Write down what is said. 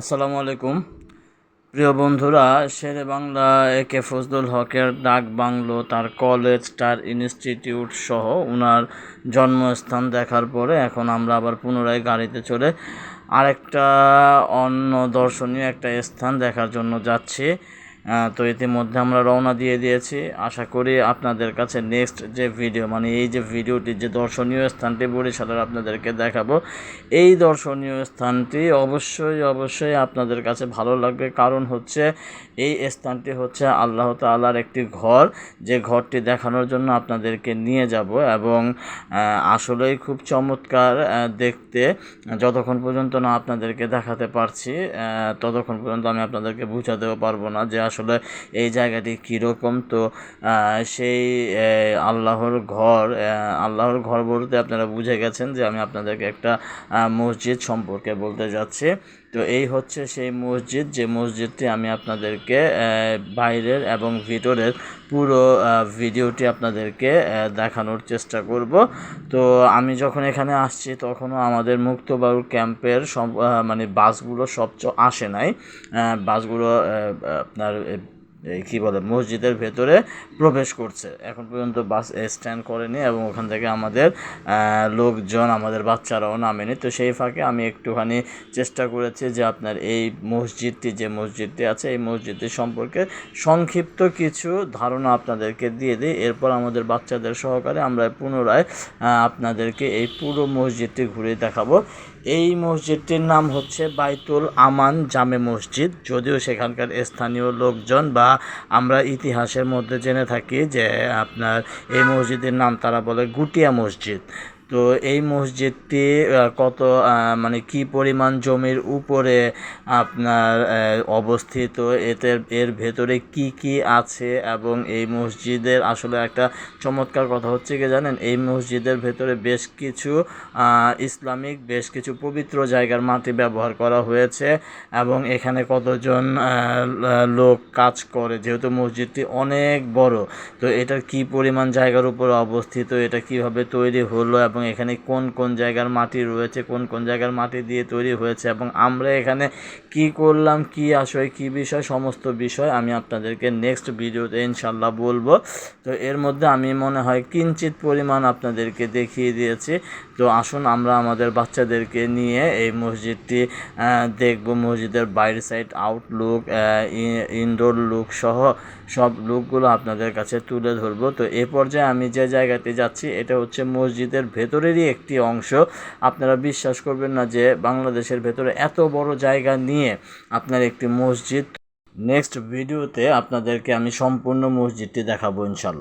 আসসালামু আলাইকুম। প্রিয় বন্ধুরা, শেরে বাংলা, এ কে ফজলুল হকের ডাক বাংলো, তার কলেজ, তার ইনস্টিটিউট সহ ওনার জন্মস্থান দেখার পরে এখন আমরা আবার পুনরায় গাড়িতে চলে আরেকটা অন্য দর্শনীয় একটা স্থান দেখার জন্য যাচ্ছি। তো ইতিমধ্যে আমরা রওনা দিয়ে দিয়েছি। আশা করি আপনাদের কাছে নেক্সট যে ভিডিও মানে এই যে ভিডিওটি যে দর্শনীয় স্থানটি বরিশালের আপনাদেরকে দেখাবো, এই দর্শনীয় স্থানটি অবশ্যই অবশ্যই আপনাদের কাছে ভালো লাগবে। কারণ হচ্ছে, এই স্থানটি হচ্ছে আল্লাহ তাআলার একটি ঘর। যে ঘরটি দেখানোর জন্য আপনাদেরকে নিয়ে যাব এবং আসলেই খুব চমৎকার দেখতে। যতক্ষণ পর্যন্ত না আপনাদেরকে দেখাতে পারছি ততক্ষণ পর্যন্ত আমি আপনাদেরকে বুঝাতেও পারব না যে আসলে এই জায়গাটি কীরকম? তো সেই আল্লাহর ঘর আল্লাহর ঘর বলতে আপনারা বুঝে গেছেন যে আমি আপনাদেরকে একটা মসজিদ সম্পর্কে বলতে যাচ্ছি। তো এই হচ্ছে সেই মসজিদ, যে মসজিদটি আমি আপনাদেরকে বাইরের এবং ভিতরের পুরো ভিডিওটি আপনাদেরকে দেখানোর চেষ্টা করব। তো আমি যখন এখানে আসছি তখনও আমাদের মুক্তবাউল ক্যাম্পের সব মানে বাসগুলো সব আসে নাই। বাসগুলো আপনার এই কী বলে, মসজিদের ভেতরে প্রবেশ করছে। এখন পর্যন্ত বাস স্ট্যান্ড করেনি এবং ওখান থেকে আমাদের লোকজন, আমাদের বাচ্চারাও নামেনি। তো সেই ফাঁকে আমি একটুখানি চেষ্টা করেছি যে আপনার এই মসজিদটি, যে মসজিদটি আছে, এই মসজিদটি সম্পর্কে সংক্ষিপ্ত কিছু ধারণা আপনাদেরকে দিয়ে দিই। এরপর আমাদের বাচ্চাদের সহকারে আমরা পুনরায় আপনাদেরকে এই পুরো মসজিদটি ঘুরে দেখাবো। এই মসজিদটির নাম হচ্ছে বাইতুল আমান জামে মসজিদ। যদিও সেখানকার স্থানীয় লোকজন বা আমরা ইতিহাসের মধ্যে জেনে থাকি যে আপনার এই মসজিদের নাম তারা বলে গুটিয়া মসজিদ। তো এই মসজিদটি কত মানে কি পরিমাণ জমির উপরে আপনার অবস্থিত? এতে, এর ভেতরে কি কি আছে? এবং এই মসজিদের আসলে একটা চমৎকার কথা হচ্ছে কি জানেন? এই মসজিদের ভেতরে বেশ কিছু ইসলামিক, বেশ কিছু পবিত্র জায়গার মাটি ব্যবহার করা হয়েছে এবং এখানে কতজন লোক কাজ করে, যেহেতু মসজিদটি অনেক বড়। তো এটার কি পরিমাণ জায়গার উপরে অবস্থিত? এটা কীভাবে তৈরি হলো? এবং এখানে কোন কোন জায়গার মাটি রয়েছে, কোন কোন জায়গার মাটি দিয়ে তৈরি হয়েছে এবং আমরা এখানে কি করলাম, কি আসলে কি বিষয়, সমস্ত বিষয় আমি আপনাদেরকে নেক্সট ভিডিওতে ইনশাল্লাহ বলব। তো এর মধ্যে আমি মনে হয় কিঞ্চিত পরিমাণ আপনাদেরকে দেখিয়ে দিয়েছি। তো আসুন আমরা আমাদের বাচ্চাদেরকে নিয়ে এই মসজিদটি দেখব। মসজিদের বাইরে সাইড আউটলুক ইনডোর লুক সহ সব লুকগুলো আপনাদের কাছে তুলে ধরবো। তো এ পর্যায়ে আমি যে জায়গাতে যাচ্ছি, এটা হচ্ছে মসজিদের ভেতরেরই একটি অংশ। আপনারা বিশ্বাস করবেন না যে বাংলাদেশের ভেতরে এত বড় জায়গা নিয়ে আপনার একটি মসজিদ। নেক্সট ভিডিওতে আপনাদেরকে আমি সম্পূর্ণ মসজিদটি দেখাবো ইনশাল্লাহ